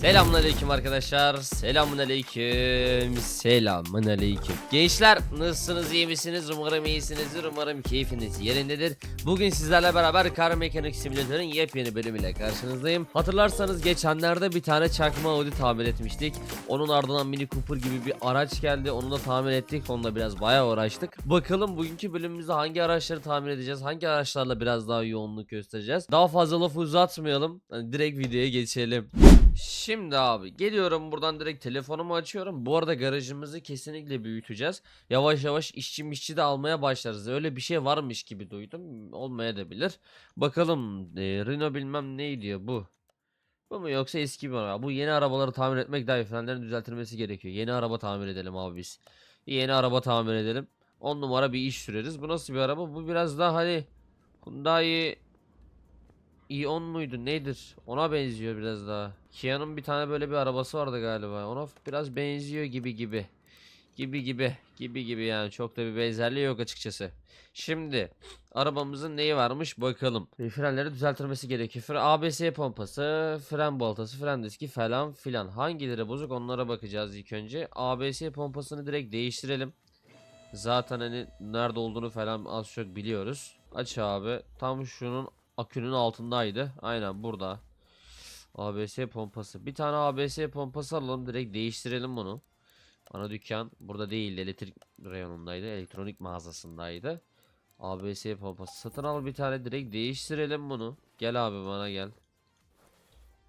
Selamünaleyküm arkadaşlar. Selamünaleyküm. Selamünaleyküm. Gençler nasılsınız? iyi misiniz? Umarım iyisinizdir. Umarım keyfiniz yerindedir. Bugün sizlerle beraber Car Mechanic Simulator'ın yepyeni bölümüyle karşınızdayım. Hatırlarsanız geçenlerde bir tane çakma Audi tamir etmiştik. Onun ardından Mini Cooper gibi bir araç geldi. Onu da tamir ettik. Onunla biraz bayağı uğraştık. Bakalım bugünkü bölümümüzde hangi araçları tamir edeceğiz? Hangi araçlarla biraz daha yoğunluk göstereceğiz? Daha fazla lafı uzatmayalım. Hani direkt videoya geçelim. Şimdi abi geliyorum buradan direkt telefonumu açıyorum. Bu arada garajımızı kesinlikle büyüteceğiz. Yavaş yavaş işçi mişçi de almaya başlarız. Öyle bir şey varmış gibi duydum. Olmaya da bilir. Bakalım e, Renault bilmem ne diyor bu. Bu mu yoksa eski bir araba? Bu yeni arabaları tamir etmek daha. Frenlerin düzeltilmesi gerekiyor. Yeni araba tamir edelim abi biz. Yeni araba tamir edelim. 10 numara bir iş süreriz. Bu nasıl bir araba? Bu biraz daha hani Hyundai i10 muydu nedir? Ona benziyor biraz daha. Kia'nın bir tane böyle bir arabası vardı galiba. Ona biraz benziyor gibi gibi. Gibi gibi. Gibi gibi yani. Çok da bir benzerliği yok açıkçası. Şimdi arabamızın neyi varmış bakalım. Frenleri düzeltilmesi gerekiyor. Fre ABS pompası, fren baltası, fren diski falan filan. Hangileri bozuk onlara bakacağız ilk önce. ABS pompasını direkt değiştirelim. Zaten hani nerede olduğunu falan az çok biliyoruz. Aç abi. Tam şunun akünün altındaydı. Aynen burada. ABS pompası. Bir tane ABS pompası alalım. Direkt değiştirelim bunu. Ana dükkan burada değil. Elektrik reyonundaydı. Elektronik mağazasındaydı. ABS pompası. Satın al bir tane. Direkt değiştirelim bunu. Gel abi bana gel.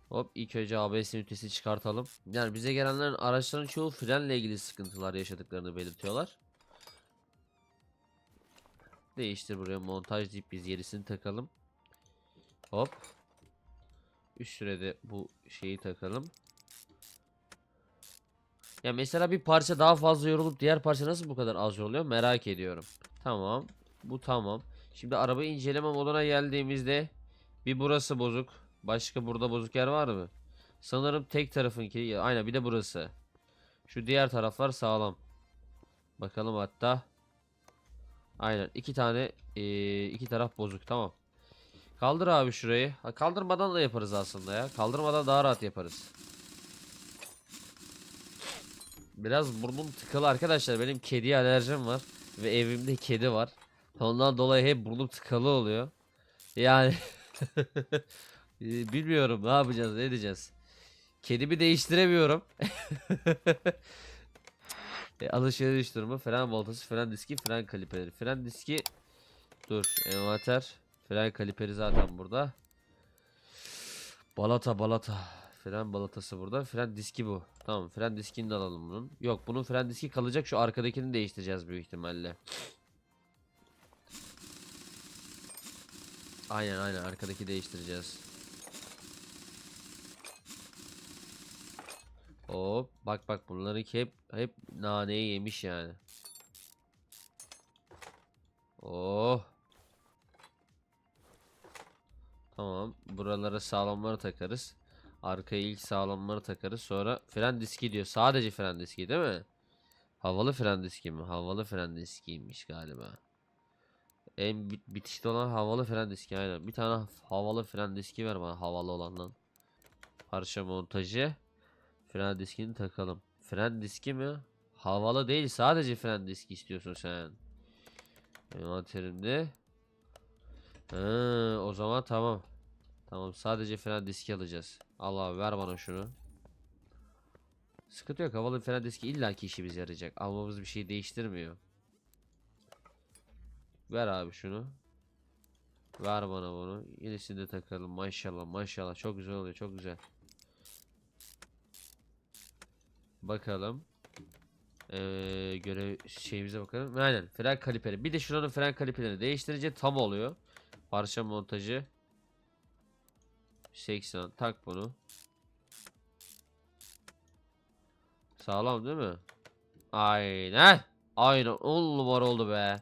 Hop ilk önce ABS ünitesi çıkartalım. Yani bize gelenlerin araçların çoğu frenle ilgili sıkıntılar yaşadıklarını belirtiyorlar. Değiştir buraya montaj deyip biz yerisini takalım. Hop. Üst sürede bu şeyi takalım. Ya mesela bir parça daha fazla yorulup diğer parça nasıl bu kadar az yoruluyor merak ediyorum. Tamam. Bu tamam. Şimdi araba inceleme moduna geldiğimizde bir burası bozuk. Başka burada bozuk yer var mı? Sanırım tek tarafınki. Aynen bir de burası. Şu diğer taraflar sağlam. Bakalım hatta. Aynen iki tane iki taraf bozuk tamam. Kaldır abi şurayı. Ha, kaldırmadan da yaparız aslında ya. Kaldırmadan daha rahat yaparız. Biraz burnum tıkalı arkadaşlar. Benim kediye alerjim var. Ve evimde kedi var. Ondan dolayı hep burnum tıkalı oluyor. Yani e, bilmiyorum ne yapacağız ne edeceğiz. Kedimi değiştiremiyorum. e, alışveriş durumu, fren voltası, fren diski, fren kaliperi. Fren diski dur envanter. Fren kaliperi zaten burada. Balata balata. Fren balatası burada. Fren diski bu. Tamam fren diskini de alalım bunun. Yok bunun fren diski kalacak. Şu arkadakini değiştireceğiz büyük ihtimalle. Aynen aynen arkadaki değiştireceğiz. Hop bak bak bunların hep hep naneyi yemiş yani. Oh. Tamam. Buralara sağlamları takarız. Arkaya ilk sağlamları takarız. Sonra fren diski diyor. Sadece fren diski değil mi? Havalı fren diski mi? Havalı fren diskiymiş galiba. En bit bitişte olan havalı fren diski aynen. Bir tane havalı fren diski ver bana havalı olandan. Parça montajı. Fren diskini takalım. Fren diski mi? Havalı değil sadece fren diski istiyorsun sen. Envanterimde. Ha, o zaman tamam. Tamam sadece fren diski alacağız. Allah ver bana şunu. Sıkıntı yok havalı fren diski illaki işimize yarayacak. Almamız bir şey değiştirmiyor. Ver abi şunu. Ver bana bunu. Yenisini de takalım. Maşallah maşallah. Çok güzel oluyor. Çok güzel. Bakalım. Ee, görev şeyimize bakalım. Aynen. Fren kaliperi. Bir de şuranın fren kaliperini değiştirince tam oluyor. Parça montajı. 80. Tak bunu. Sağlam değil mi? Aynen. Aynen. 10 numara oldu be.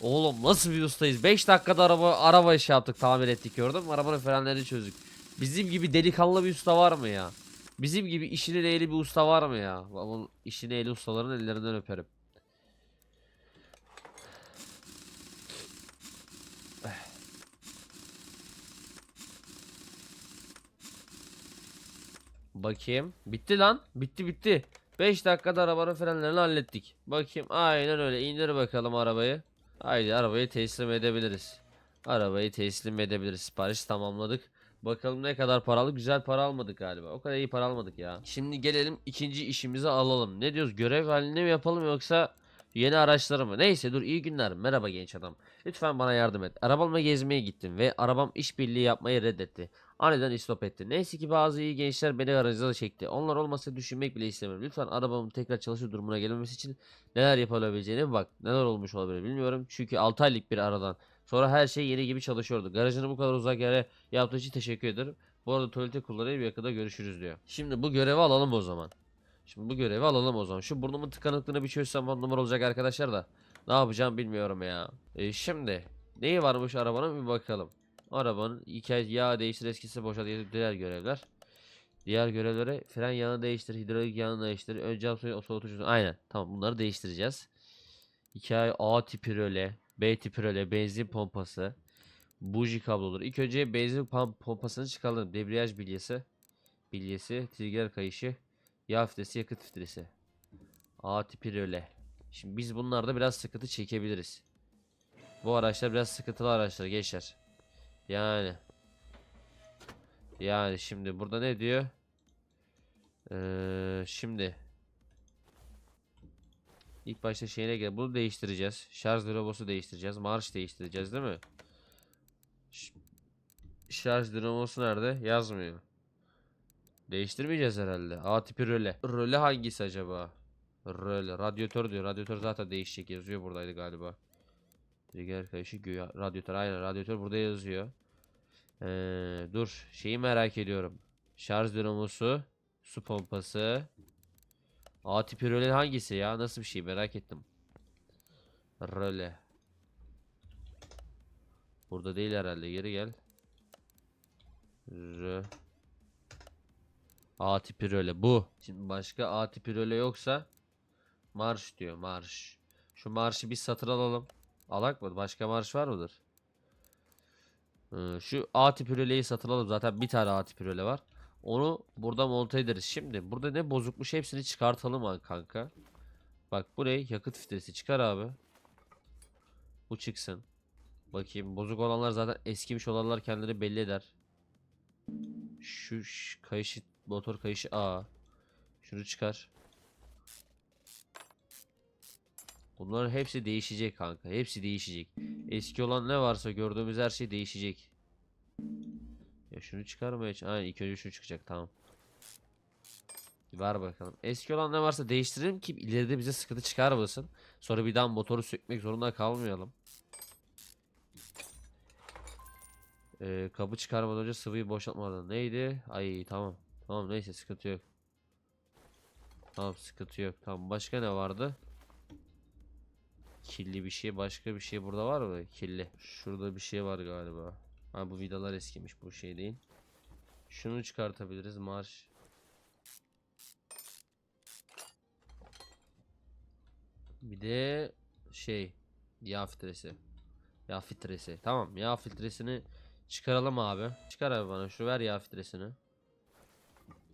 Oğlum nasıl bir ustayız? 5 dakikada araba araba iş yaptık, tamir ettik gördün mü? Arabanın frenlerini çözdük. Bizim gibi delikanlı bir usta var mı ya? Bizim gibi işinin ehli bir usta var mı ya? Bunun işini ehli ustaların ellerinden öperim. Bakayım. Bitti lan. Bitti bitti. 5 dakikada arabanın frenlerini hallettik. Bakayım. Aynen öyle. İndir bakalım arabayı. Haydi arabayı teslim edebiliriz. Arabayı teslim edebiliriz. Sipariş tamamladık. Bakalım ne kadar paralı. Güzel para almadık galiba. O kadar iyi para almadık ya. Şimdi gelelim ikinci işimizi alalım. Ne diyoruz? Görev halinde mi yapalım yoksa yeni araçları mı? Neyse dur iyi günler. Merhaba genç adam. Lütfen bana yardım et. Arabamla gezmeye gittim ve arabam işbirliği yapmayı reddetti. Aniden istop etti. Neyse ki bazı iyi gençler beni aracıza çekti. Onlar olmasa düşünmek bile istemiyorum. Lütfen arabamın tekrar çalışır durumuna gelmemesi için neler yapılabileceğine bak. Neler olmuş olabilir bilmiyorum. Çünkü 6 aylık bir aradan sonra her şey yeni gibi çalışıyordu. Garajını bu kadar uzak yere yaptığı için teşekkür ederim. Bu arada tuvalete kullanayım yakında görüşürüz diyor. Şimdi bu görevi alalım o zaman. Şimdi bu görevi alalım o zaman. Şu burnumun tıkanıklığını bir çözsem on numara olacak arkadaşlar da. Ne yapacağım bilmiyorum ya. E, şimdi neyi varmış arabanın bir bakalım. Arabanın hikaye yağ değiştir eskisi boşa diğer görevler. Diğer görevlere fren yağını değiştir, hidrolik yağını değiştir, ön cam suyu soğutucu. Aynen. Tamam bunları değiştireceğiz. Hikaye A tipi röle, B tipi röle, benzin pompası, buji kabloları. İlk önce benzin pom- pompasını çıkaralım. Debriyaj bilyesi, bilyesi, trigger kayışı, yağ filtresi, yakıt filtresi. A tipi röle. Şimdi biz bunlarda biraz sıkıntı çekebiliriz. Bu araçlar biraz sıkıntılı araçlar gençler. Yani. Yani şimdi burada ne diyor? Ee, şimdi. İlk başta şeyine gel. Bunu değiştireceğiz. Şarj dinamosu değiştireceğiz. Marş değiştireceğiz değil mi? Ş- şarj dinamosu nerede? Yazmıyor. Değiştirmeyeceğiz herhalde. A tipi röle. Röle hangisi acaba? Röle. Radyatör diyor. Radyatör zaten değişecek yazıyor buradaydı galiba. Trigger kayışı güya. Radyatör aynen radyatör burada yazıyor. Ee, dur şeyi merak ediyorum. Şarj dinamosu. Su pompası. A tipi röle hangisi ya? Nasıl bir şey merak ettim. Röle. Burada değil herhalde. Geri gel. Rö. A tipi röle bu. Şimdi başka A tipi röle yoksa marş diyor marş. Şu marşı bir satır alalım. Alak mı? Başka marş var mıdır? Ee, şu A tipi röleyi satın alalım. Zaten bir tane A tipi röle var. Onu burada monte ederiz. Şimdi burada ne bozukmuş hepsini çıkartalım kanka. Bak bu ne? Yakıt filtresi çıkar abi. Bu çıksın. Bakayım bozuk olanlar zaten eskimiş olanlar kendini belli eder. Şu ş- kayışı motor kayışı A. Şunu çıkar. Bunların hepsi değişecek kanka. Hepsi değişecek. Eski olan ne varsa gördüğümüz her şey değişecek. Ya şunu çıkarmaya Aynen ilk önce şu çıkacak tamam. Ver bakalım. Eski olan ne varsa değiştirelim ki ileride bize sıkıntı çıkarmasın. Sonra bir daha motoru sökmek zorunda kalmayalım. Ee, kabı çıkarmadan önce sıvıyı boşaltmadan neydi? Ay tamam. Tamam neyse sıkıntı yok. Tamam sıkıntı yok. Tamam başka ne vardı? Kirli bir şey başka bir şey burada var mı? Kirli. Şurada bir şey var galiba. Ha bu vidalar eskimiş bu şey değil. Şunu çıkartabiliriz marş. Bir de şey yağ filtresi. Yağ filtresi. Tamam yağ filtresini çıkaralım abi. Çıkar abi bana şu ver yağ filtresini.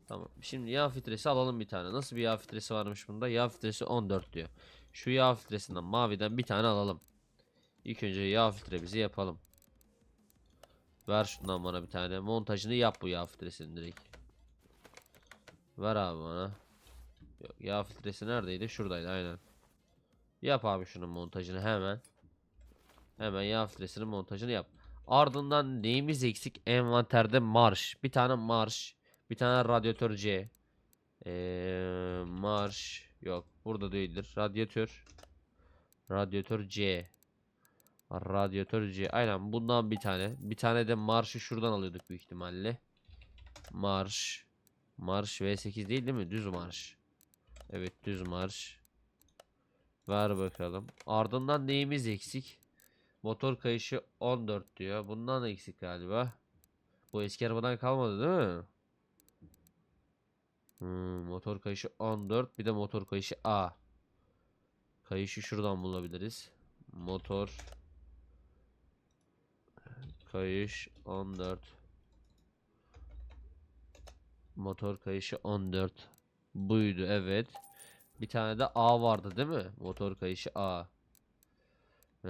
Tamam. Şimdi yağ filtresi alalım bir tane. Nasıl bir yağ filtresi varmış bunda? Yağ filtresi 14 diyor. Şu yağ filtresinden maviden bir tane alalım. İlk önce yağ filtremizi yapalım. Ver şundan bana bir tane. Montajını yap bu yağ filtresini direkt. Ver abi bana. Yok, yağ filtresi neredeydi? Şuradaydı aynen. Yap abi şunun montajını hemen. Hemen yağ filtresinin montajını yap. Ardından neyimiz eksik? Envanterde marş. Bir tane marş. Bir tane radyatör C. Ee, marş. Yok burada değildir. Radyatör. Radyatör C. Radyatör C. Aynen bundan bir tane. Bir tane de marşı şuradan alıyorduk büyük ihtimalle. Marş. Marş V8 değil değil mi? Düz marş. Evet düz marş. Ver bakalım. Ardından neyimiz eksik? Motor kayışı 14 diyor. Bundan eksik galiba. Bu eski arabadan kalmadı değil mi? Hmm, motor kayışı 14 bir de motor kayışı A. Kayışı şuradan bulabiliriz. Motor kayış 14 Motor kayışı 14. Buydu evet. Bir tane de A vardı değil mi? Motor kayışı A. Ee,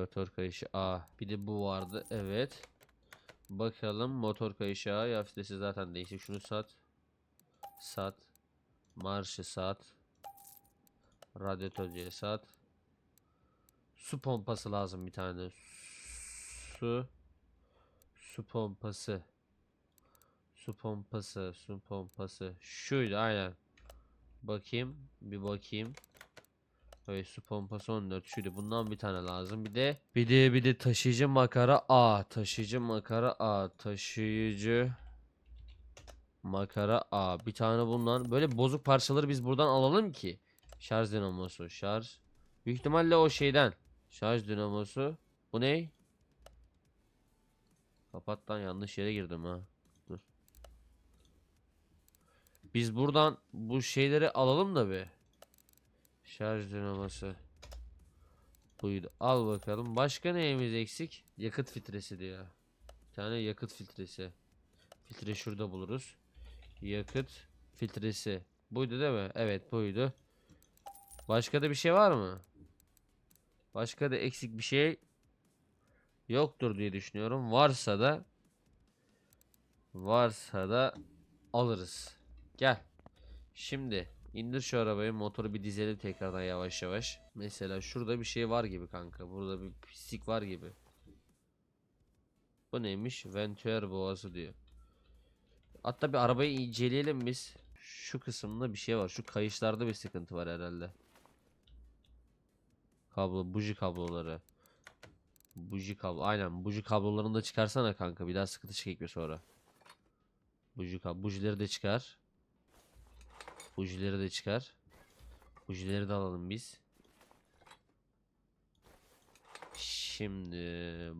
motor kayışı A. Bir de bu vardı evet. Bakalım motor kayışı A. Ya zaten değişik. Şunu sat. Sat. Marşı sat. Radyatörcüye sat. Su pompası lazım bir tane. Su. Su pompası. Su pompası. Su pompası. Şuydu aynen. Bakayım. Bir bakayım. Evet su pompası 14 şuydu. Bundan bir tane lazım. Bir de bir de bir de taşıyıcı makara A. Taşıyıcı makara A. Taşıyıcı makara A. Bir tane bundan. Böyle bozuk parçaları biz buradan alalım ki. Şarj dinamosu. Şarj. Büyük ihtimalle o şeyden. Şarj dinamosu. Bu ne? Kapat lan yanlış yere girdim ha. Dur. Biz buradan bu şeyleri alalım da bir. Şarj dinamosu. Buydu. Al bakalım. Başka neyimiz eksik? Yakıt filtresi diyor. Bir tane yakıt filtresi. Filtre şurada buluruz. Yakıt filtresi. Buydu değil mi? Evet buydu. Başka da bir şey var mı? Başka da eksik bir şey yoktur diye düşünüyorum. Varsa da varsa da alırız. Gel. Şimdi indir şu arabayı motoru bir dizelim tekrardan yavaş yavaş. Mesela şurada bir şey var gibi kanka. Burada bir pislik var gibi. Bu neymiş? Venturi boğazı diyor. Hatta bir arabayı inceleyelim biz. Şu kısımda bir şey var. Şu kayışlarda bir sıkıntı var herhalde. Kablo, buji kabloları. Buji kablo. Aynen buji kablolarını da çıkarsana kanka. Bir daha sıkıntı çekme sonra. Buji kablo. Bujileri de çıkar. Bujileri de çıkar. Bujileri de alalım biz. Şimdi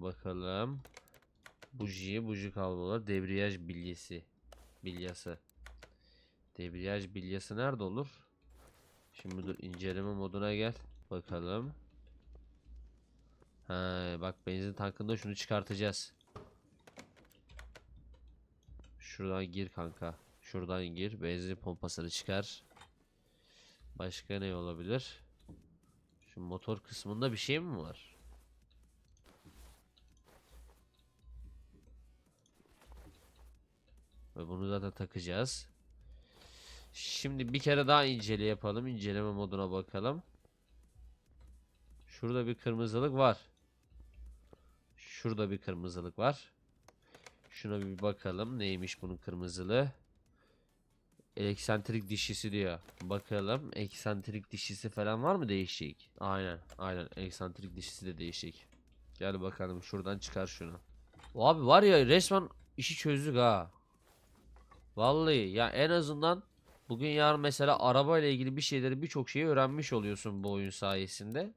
bakalım. Buji, buji kablolar, debriyaj bilyesi. Bilyası. Debriyaj bilyası nerede olur? Şimdi dur inceleme moduna gel. Bakalım. Ha, bak benzin tankında şunu çıkartacağız. Şuradan gir kanka. Şuradan gir. Benzin pompasını çıkar. Başka ne olabilir? Şu motor kısmında bir şey mi var? Ve bunu zaten takacağız. Şimdi bir kere daha incele yapalım. İnceleme moduna bakalım. Şurada bir kırmızılık var. Şurada bir kırmızılık var. Şuna bir bakalım. Neymiş bunun kırmızılığı? Eksantrik dişisi diyor. Bakalım. Eksantrik dişisi falan var mı değişik? Aynen. Aynen. Eksantrik dişisi de değişik. Gel bakalım. Şuradan çıkar şunu. Abi var ya resmen işi çözdük ha. Vallahi ya en azından bugün yarın mesela araba ile ilgili bir şeyleri birçok şeyi öğrenmiş oluyorsun bu oyun sayesinde.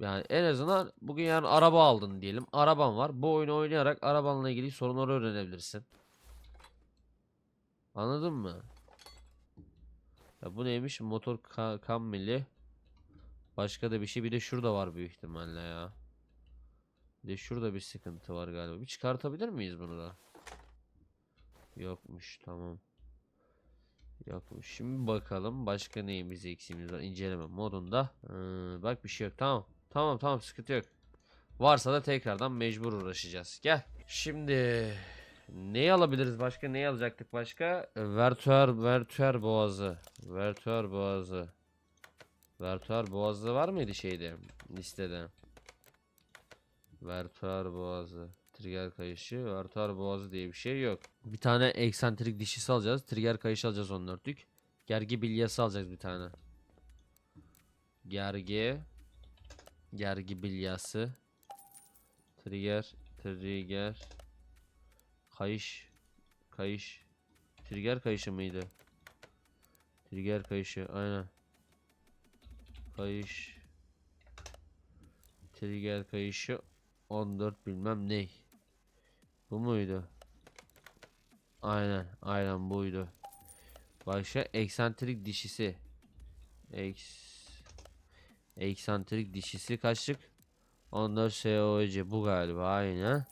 Yani en azından bugün yarın araba aldın diyelim. Araban var. Bu oyunu oynayarak arabanla ilgili sorunları öğrenebilirsin. Anladın mı? Ya bu neymiş? Motor ka kammili. Başka da bir şey. Bir de şurada var büyük ihtimalle ya. Bir de şurada bir sıkıntı var galiba. Bir çıkartabilir miyiz bunu da? Yokmuş tamam. Yokmuş. Şimdi bakalım başka neyimiz eksiğimiz var. İnceleme modunda. Ee, bak bir şey yok. Tamam. Tamam tamam sıkıntı yok. Varsa da tekrardan mecbur uğraşacağız. Gel. Şimdi neyi alabiliriz başka? Neyi alacaktık başka? Vertuer Vertuer boğazı. Vertuer boğazı. Vertuer boğazı var mıydı şeyde listede? Vertuer boğazı. Trigger kayışı, Vertuer boğazı diye bir şey yok. Bir tane eksantrik dişisi alacağız. Trigger kayışı alacağız 14'lük. Gergi bilyası alacağız bir tane. Gergi Gergi bilyası. Trigger, trigger. Kayış, kayış. Trigger kayışı mıydı? Trigger kayışı, aynen. Kayış. Trigger kayışı 14 bilmem ne. Bu muydu? Aynen, aynen buydu. Başka eksantrik dişisi. Eks Eksantrik dişisi kaçlık? 14 SOC bu galiba aynen.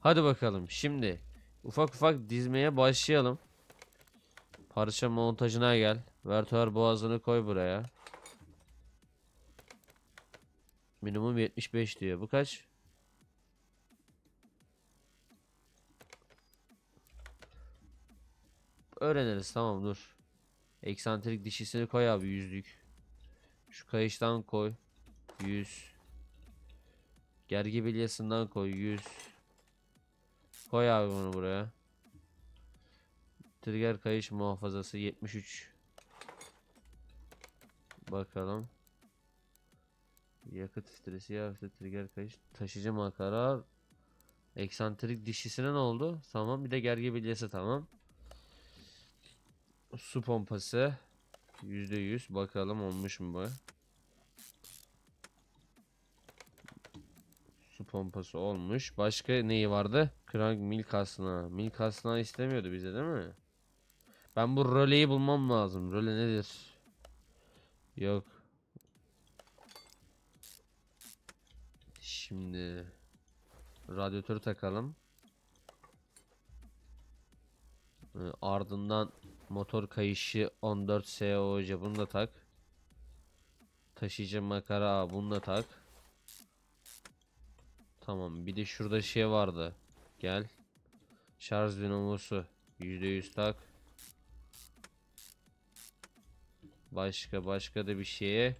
Hadi bakalım şimdi ufak ufak dizmeye başlayalım. Parça montajına gel. Vertuar boğazını koy buraya. Minimum 75 diyor. Bu kaç? Öğreniriz tamam dur. Eksantrik dişisini koy abi yüzlük. Şu kayıştan koy. 100. Gergi bilyasından koy 100. Koy abi bunu buraya. Trigger kayış muhafazası 73. Bakalım. Yakıt filtresi ya trigger kayış taşıcı makara eksantrik dişisine ne oldu? Tamam bir de gergi bilyası tamam. Su pompası %100 bakalım olmuş mu bu? Su pompası olmuş. Başka neyi vardı? Crank milk asna. Milk asna istemiyordu bize değil mi? Ben bu roleyi bulmam lazım. Role nedir? Yok. Şimdi radyatörü takalım. Ee, Ardından motor kayışı 14 SOC bunu da tak. Taşıyıcı makara bunu da tak. Tamam bir de şurada şey vardı. Gel. Şarj dinamosu %100 tak. Başka başka da bir şeye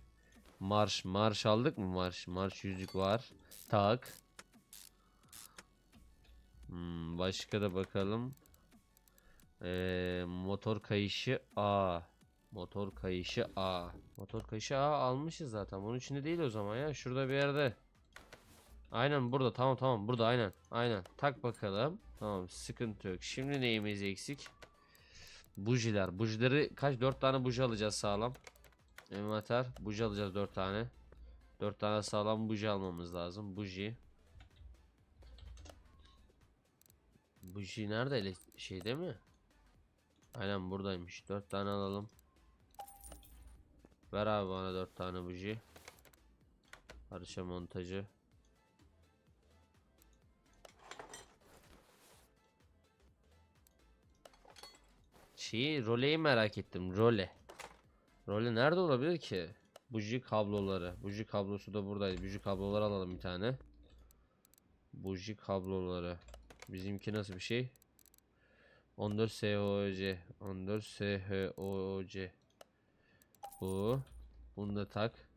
marş marş aldık mı marş marş yüzük var. Tak. Hmm, başka da bakalım. Ee, motor kayışı A. Motor kayışı A. Motor kayışı A almışız zaten. Bunun içinde değil o zaman ya. Şurada bir yerde. Aynen burada. Tamam tamam. Burada aynen. Aynen. Tak bakalım. Tamam sıkıntı yok. Şimdi neyimiz eksik? Bujiler. Bujileri kaç? 4 tane buji alacağız sağlam. Envanter. Buji alacağız 4 tane. 4 tane sağlam buji almamız lazım. Buji. Buji nerede? Şeyde mi? Aynen buradaymış. 4 tane alalım. Ver abi bana 4 tane buji. Parça montajı. Şeyi roleyi merak ettim. Role. Role nerede olabilir ki? Buji kabloları. Buji kablosu da buradaydı. Buji kabloları alalım bir tane. Buji kabloları. Bizimki nasıl bir şey? 14 SOC 14 SHOC Bu Bunu da tak.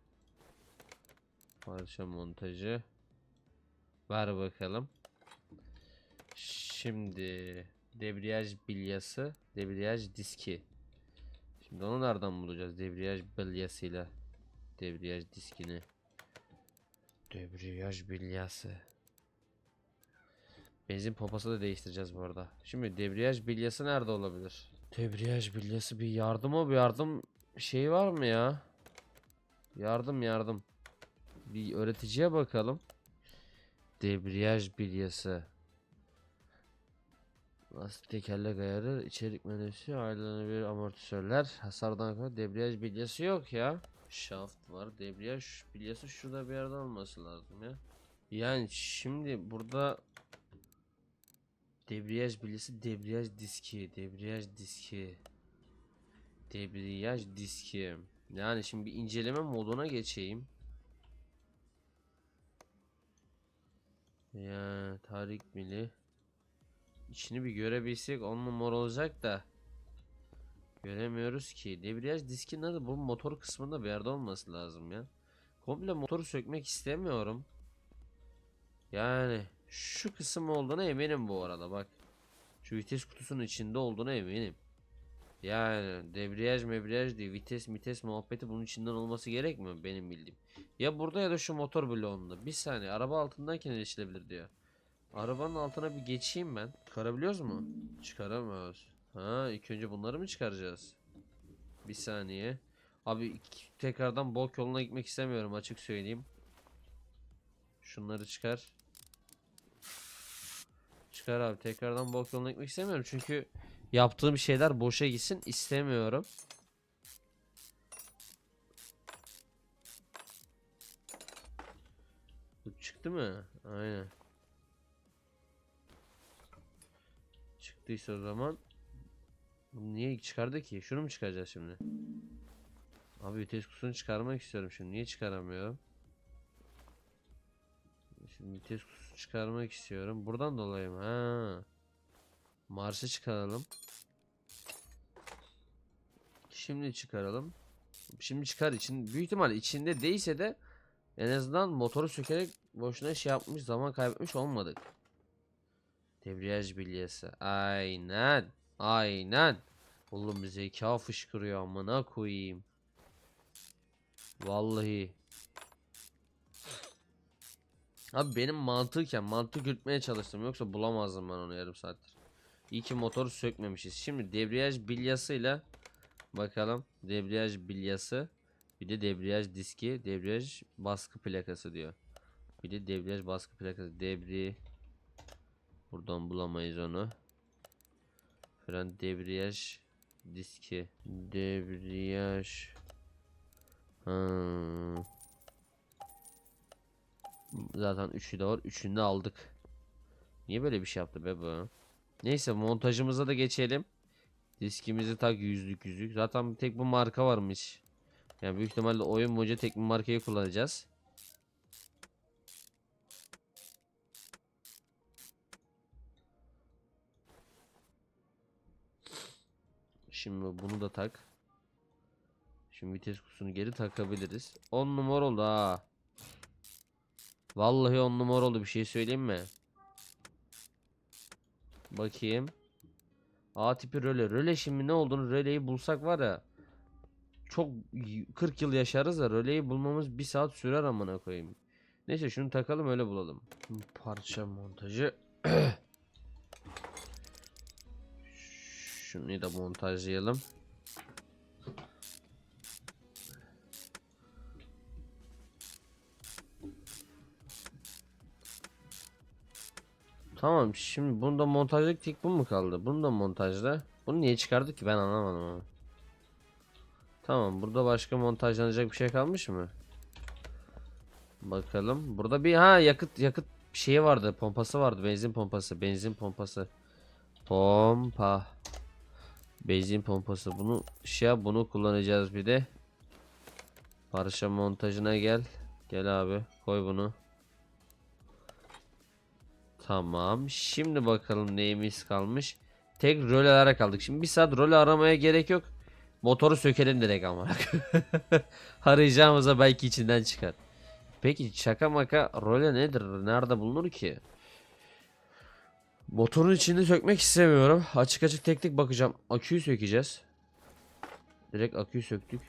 Parça montajı. Ver bakalım. Şimdi Debriyaj bilyası Debriyaj diski. Şimdi onu nereden bulacağız debriyaj bilyasıyla? Debriyaj diskini. Debriyaj bilyası Benzin pompası da değiştireceğiz bu arada. Şimdi debriyaj bilyası nerede olabilir? Debriyaj bilyası bir yardım o bir yardım şey var mı ya? Yardım yardım. Bir öğreticiye bakalım. Debriyaj bilyası. Lastik tekerlek ayarı, içerik menüsü, ayrılanabilir amortisörler, hasardan sonra debriyaj bilyası yok ya. Shaft var, debriyaj bilyası şurada bir yerde olması lazım ya. Yani şimdi burada Debriyaj bilyası, debriyaj diski, debriyaj diski. Debriyaj diski. Yani şimdi bir inceleme moduna geçeyim. Ya tarik mili. İçini bir görebilsek on numara olacak da. Göremiyoruz ki. Debriyaj diski nerede? Bu motor kısmında bir yerde olması lazım ya. Komple motoru sökmek istemiyorum. Yani şu kısım olduğuna eminim bu arada bak. Şu vites kutusunun içinde olduğuna eminim. Yani debriyaj mebriyaj değil vites vites muhabbeti bunun içinden olması gerekmiyor benim bildiğim. Ya burada ya da şu motor bloğunda. Bir saniye araba altındayken erişilebilir diyor. Arabanın altına bir geçeyim ben. Çıkarabiliyoruz mu? Çıkaramıyoruz. Ha ilk önce bunları mı çıkaracağız? Bir saniye. Abi tekrardan bok yoluna gitmek istemiyorum açık söyleyeyim. Şunları çıkar. Çıkar abi tekrardan bok yoluna gitmek istemiyorum çünkü yaptığım şeyler boşa gitsin istemiyorum. Bu çıktı mı? Aynen. çıktıysa o zaman. Bunu niye çıkardı ki? Şunu mu çıkaracağız şimdi? Abi vites kutusunu çıkarmak istiyorum şimdi. Niye çıkaramıyorum? Şimdi vites kutusu çıkarmak istiyorum. Buradan dolayı mı? Ha. Marşı çıkaralım. Şimdi çıkaralım. Şimdi çıkar için büyük ihtimal içinde değilse de en azından motoru sökerek boşuna şey yapmış zaman kaybetmiş olmadık. Debriyaj bilyesi. Aynen. Aynen. Oğlum zeka fışkırıyor amına koyayım. Vallahi. Abi benim mantıken mantık yürütmeye çalıştım yoksa bulamazdım ben onu yarım saattir. İyi ki motoru sökmemişiz. Şimdi debriyaj bilyasıyla bakalım. Debriyaj bilyası. Bir de debriyaj diski, debriyaj baskı plakası diyor. Bir de debriyaj baskı plakası. Debri Buradan bulamayız onu. Fren debriyaj diski. Debriyaj Hmm. Zaten üçü de var. Üçünü de aldık. Niye böyle bir şey yaptı be bu? Neyse montajımıza da geçelim. Diskimizi tak yüzlük yüzlük. Zaten tek bu marka varmış. Yani büyük ihtimalle oyun boyunca tek bir markayı kullanacağız. Şimdi bunu da tak. Şimdi vites kutusunu geri takabiliriz. 10 numara oldu ha. Vallahi 10 numara oldu bir şey söyleyeyim mi? Bakayım. A tipi röle. Röle şimdi ne olduğunu röleyi bulsak var ya. Çok y- 40 yıl yaşarız da röleyi bulmamız bir saat sürer amına koyayım. Neyse şunu takalım öyle bulalım. Parça montajı. Şunu da montajlayalım. Tamam şimdi bunda montajlık tek bu mu kaldı? Bunu da montajla. Bunu niye çıkardık ki ben anlamadım ama. Tamam burada başka montajlanacak bir şey kalmış mı? Bakalım. Burada bir ha yakıt yakıt şeyi vardı. Pompası vardı. Benzin pompası. Benzin pompası. Pompa. Benzin pompası. Bunu şey bunu kullanacağız bir de. Parça montajına gel. Gel abi. Koy bunu. Tamam. Şimdi bakalım neyimiz kalmış. Tek rölelere kaldık. Şimdi bir saat role aramaya gerek yok. Motoru sökelim direkt ama. Arayacağımıza belki içinden çıkar. Peki şaka maka role nedir? Nerede bulunur ki? Motorun içini sökmek istemiyorum. Açık açık tek tek bakacağım. Aküyü sökeceğiz. Direkt aküyü söktük.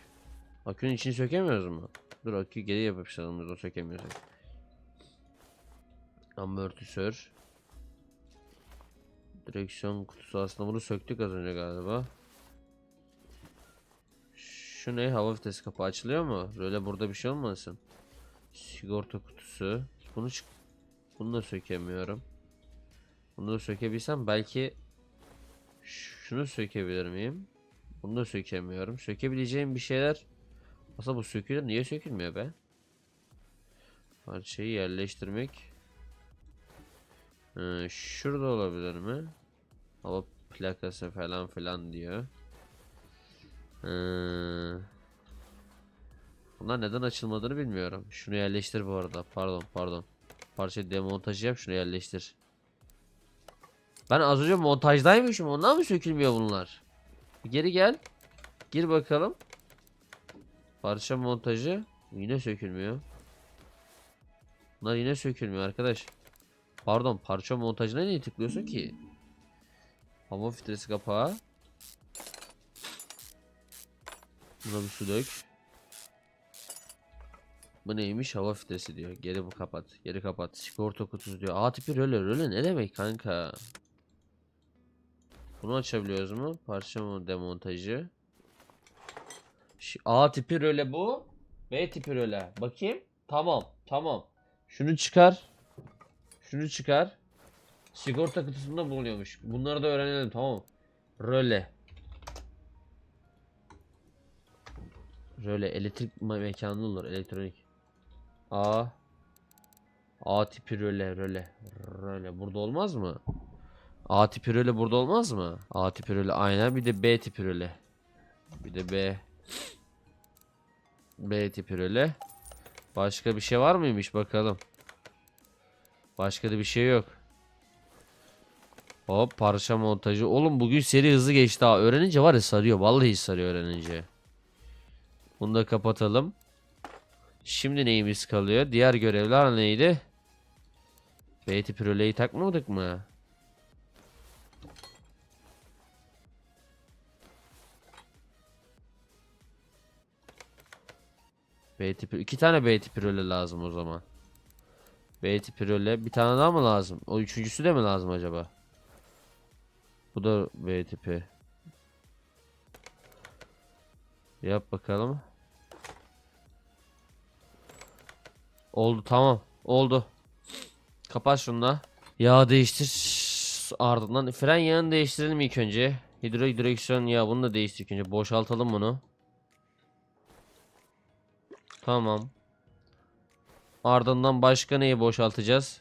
Akünün içini sökemiyoruz mu? Dur aküyü geri yapıştıralım. O sökemiyoruz. Amortisör. Direksiyon kutusu aslında bunu söktük az önce galiba. Şu ne? Hava vitesi kapağı açılıyor mu? Böyle burada bir şey olmasın? Sigorta kutusu. Bunu çık bunu da sökemiyorum. Bunu da sökebilsem belki şunu sökebilir miyim? Bunu da sökemiyorum. Sökebileceğim bir şeyler aslında bu sökülür. Niye sökülmüyor be? Parçayı yerleştirmek. Ee, şurada olabilir mi? Hava plakası falan filan diyor. Ee, bunlar neden açılmadığını bilmiyorum. Şunu yerleştir bu arada. Pardon pardon. Parça demontajı yap şunu yerleştir. Ben az önce montajdaymışım. Ondan mı sökülmüyor bunlar? Geri gel. Gir bakalım. Parça montajı yine sökülmüyor. Bunlar yine sökülmüyor arkadaş. Pardon parça montajına niye tıklıyorsun ki? Hava filtresi kapağı. Buna bir su dök. Bu neymiş? Hava filtresi diyor. Geri bu kapat. Geri kapat. Sigorta kutusu diyor. A tipi röle. Röle ne demek kanka? Bunu açabiliyoruz mu? Parça mı demontajı? A tipi röle bu. B tipi röle. Bakayım. Tamam. Tamam. Şunu çıkar. Şunu çıkar. Sigorta kutusunda bulunuyormuş. Bunları da öğrenelim tamam. Röle. Röle elektrik me- mekanlı olur elektronik. A A tipi röle röle röle burada olmaz mı? A tipi röle burada olmaz mı? A tipi röle aynen bir de B tipi röle. Bir de B. B tipi röle. Başka bir şey var mıymış bakalım. Başka da bir şey yok. Hop parça montajı. Oğlum bugün seri hızlı geçti ha. Öğrenince var ya sarıyor. Vallahi sarıyor öğrenince. Bunu da kapatalım. Şimdi neyimiz kalıyor? Diğer görevler neydi? B tipi röleyi takmadık mı? B tipi iki tane B tipi lazım o zaman. B tipi röle bir tane daha mı lazım? O üçüncüsü de mi lazım acaba? Bu da B tipi. Yap bakalım. Oldu tamam. Oldu. Kapat şunu da. Yağ değiştir. Ardından fren yağını değiştirelim ilk önce. Hidro direksiyon yağı bunu da değiştir önce. Boşaltalım bunu. Tamam. Ardından başka neyi boşaltacağız?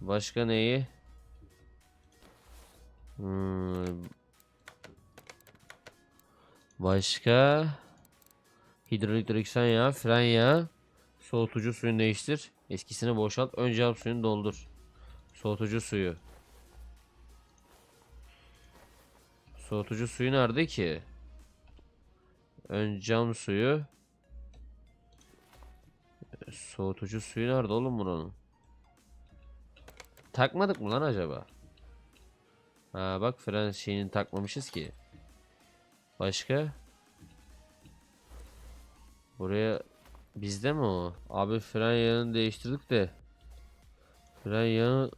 Başka neyi? Hmm. Başka hidrolik direksiyon yağı, fren yağı, soğutucu suyunu değiştir. Eskisini boşalt. Ön cam suyunu doldur. Soğutucu suyu. Soğutucu suyu nerede ki? Ön cam suyu. Soğutucu suyu nerede oğlum buranın? Takmadık mı lan acaba? Ha bak fren şeyini takmamışız ki. Başka? Buraya bizde mi o? Abi fren yağını değiştirdik de. Fren yağı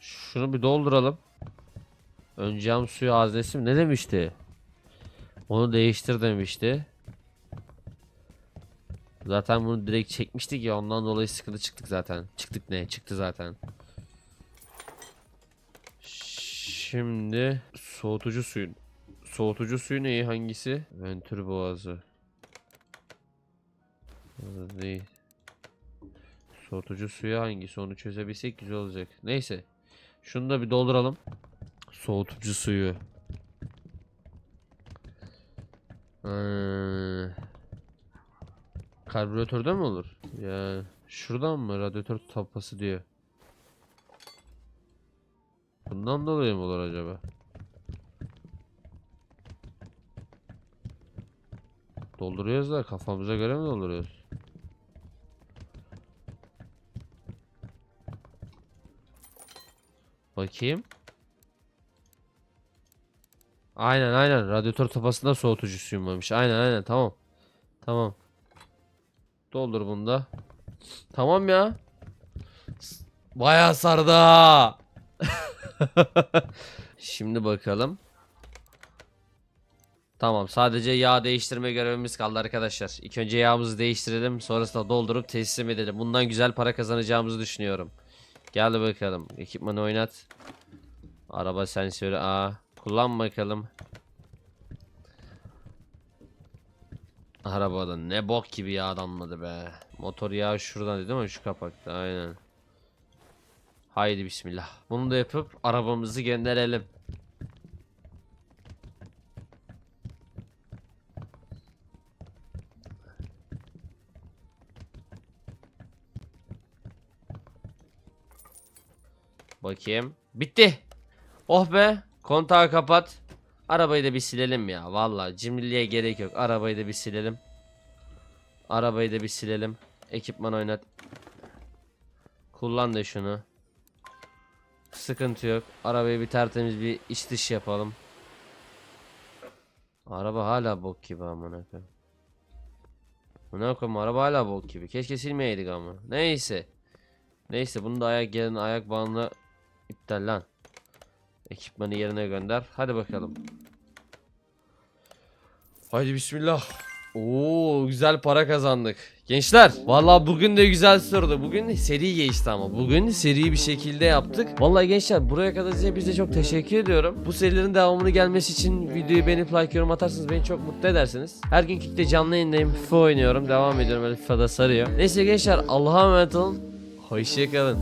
Şunu bir dolduralım. Ön cam suyu haznesi mi? Ne demişti? Onu değiştir demişti. Zaten bunu direkt çekmiştik ya ondan dolayı sıkıntı çıktık zaten. Çıktık ne? Çıktı zaten. Şimdi soğutucu suyun. Soğutucu suyu neyi hangisi? Ventür boğazı. Orada Değil. Soğutucu suyu hangisi onu çözebilsek güzel olacak. Neyse. Şunu da bir dolduralım. Soğutucu suyu. Ee, karbüratörde mi olur? Ya şuradan mı? Radyatör tapası diyor. Bundan dolayı mı olur acaba? Dolduruyoruz da kafamıza göre mi dolduruyoruz? Bakayım. Aynen aynen radyatör tapasında soğutucu suyum varmış. Aynen aynen tamam. Tamam. Doldur bunu da. Tamam ya. Bayağı sardı. Şimdi bakalım. Tamam sadece yağ değiştirme görevimiz kaldı arkadaşlar. İlk önce yağımızı değiştirelim sonrasında doldurup teslim edelim. Bundan güzel para kazanacağımızı düşünüyorum. Gel bakalım ekipmanı oynat. Araba sensörü A. Kullan bakalım. Arabada ne bok gibi yağ damladı be. Motor yağı şuradan değil mi? Şu kapakta aynen. Haydi bismillah. Bunu da yapıp arabamızı gönderelim. Bakayım. Bitti. Oh be. Kontağı kapat. Arabayı da bir silelim ya. Vallahi cimriliğe gerek yok. Arabayı da bir silelim. Arabayı da bir silelim. Ekipman oynat. Kullan da şunu. Sıkıntı yok. Arabayı bir tertemiz bir iç dış yapalım. Araba hala bok gibi amına koyayım. Amına koyayım araba hala bok gibi. Keşke silmeyeydik ama. Neyse. Neyse bunu da ayak gelen ayak bağını iptal lan. Ekipmanı yerine gönder. Hadi bakalım. Haydi bismillah. Oo güzel para kazandık. Gençler vallahi bugün de güzel sürdü. Bugün seri geçti ama. Bugün seri bir şekilde yaptık. Vallahi gençler buraya kadar size bize çok teşekkür ediyorum. Bu serilerin devamını gelmesi için videoyu beğenip like yorum atarsanız beni çok mutlu edersiniz. Her gün kickte canlı yayındayım. FIFA oynuyorum. Devam ediyorum. Öyle FIFA'da sarıyor. Neyse gençler Allah'a emanet olun. Hoşçakalın.